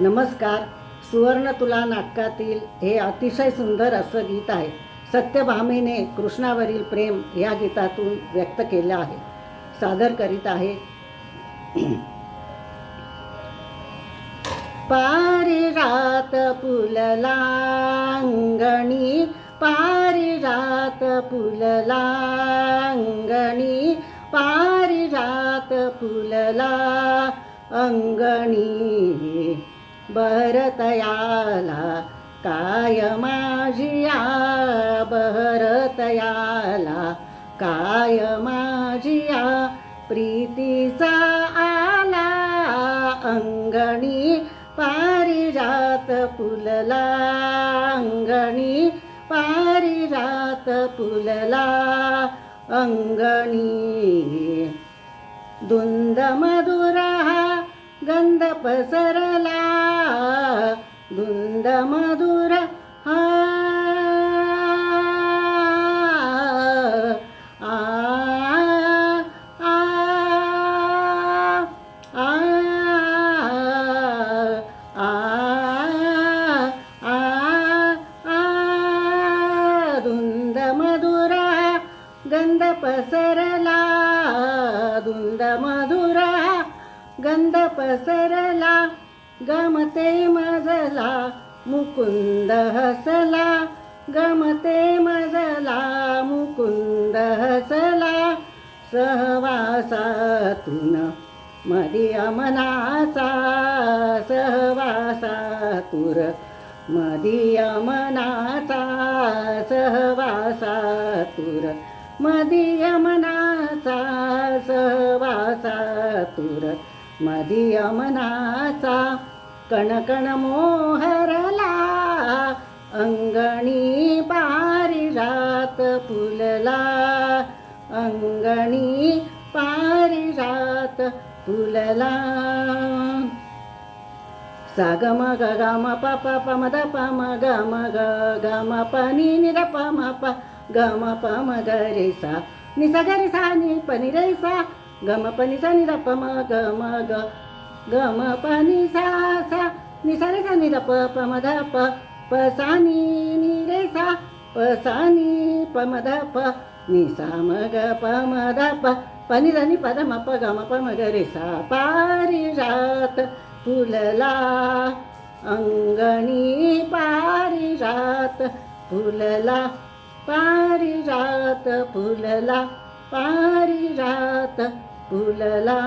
नमस्कार. सुवर्ण तुला नाटकातील हे अतिशय सुंदर असं गीत आहे. सत्यभामेने कृष्णावरील प्रेम या गीतातून व्यक्त केलं आहे. सादर करीत आहे. पारिजात पुललांगणी पारिजात पुललांगणी पारिजात फुलला अंगणी. बहरतयाला काय माझिया बहरतयाला काय माझिया प्रीतीचा आला अंगणी पारिजात फुलला अंगणी पारिजात फुलला अंगणी दुंद मधुर गंध पसरला धुंद मधुर हा. आ, आ, आ, आ, आ, आ, धुंद मधुरा गंध पसरला धुंद मधुरा गंध पसरला गमते मजला मुकुंद हसला. गमते मजला मुकुंद हसला. सहवासातून मदिय मनाचा सहवासातुर मदिय मनाचा सहवासातुर मदिय मनाचा सहवासातुर मदिय मनाचा कणकण मोहरला अंगणी पारिजात फुलला. अंगणी पारिजात फुलला. सा ग म ग ग म प प प म द प म ग म ग ग म प नि नि द प म प ग म प म ग रे सा नि सा ग रे सा नि प नि रे सा. ग म प नि सा नि प म ग म ग। गम म प सा सा नि सा रे सा नि प प म ध प। प सा नि नि रे सा। प सा नि प म ध प। नि सा म ग प म ध प। प नि नि प ध म प ग म प म ग रे सा। पारिजात फुलला अंगणी पारिजात फुलला। पारिजात फुलला। पारिजात फुलला